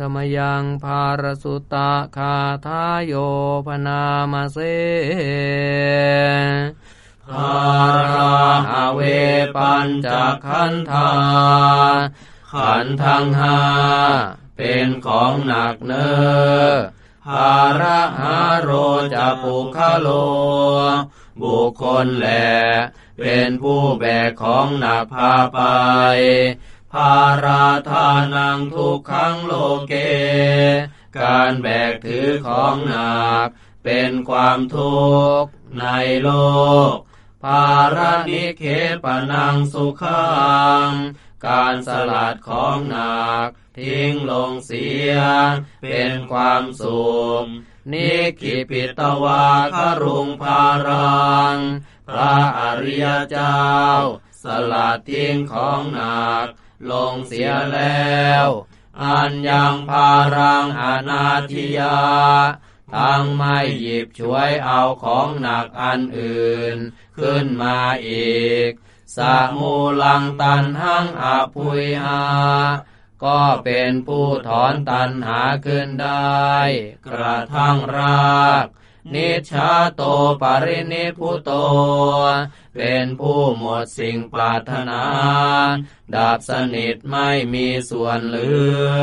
ธรรมยังภารสุตะคาทายโยพนามาเสภาราหาเวปัญจขันธาขันธ์ทั้งหาเป็นของหนักเนอภาระหาโรจะปุคโล บุคคลแหลเป็นผู้แบกของหนักพาไป ภาราทานังทุกขังโลเก การแบกถือของหนัก เป็นความทุกข์ในโลก ภารานิเคปนังสุขัง การสลัดของหนัก ทิ้งลงเสีย เป็นความสุขนิกิปิตวาครุงภารัง พระอริยเจ้า สลัดทิ้งของหนัก ลงเสียแล้ว อันยังพารังอนาธิยา ทั้งไม่หยิบช่วยเอาของหนักอันอื่น ขึ้นมาอีกสามูลังตันหังอาพุยหาก็เป็นผู้ถอนตันหาขึ้นได้ กระทั่งราก นิชาโตปรินิพุโต เป็นผู้หมดสิ่งปรารถนา ดับสนิทไม่มีส่วนเหลือ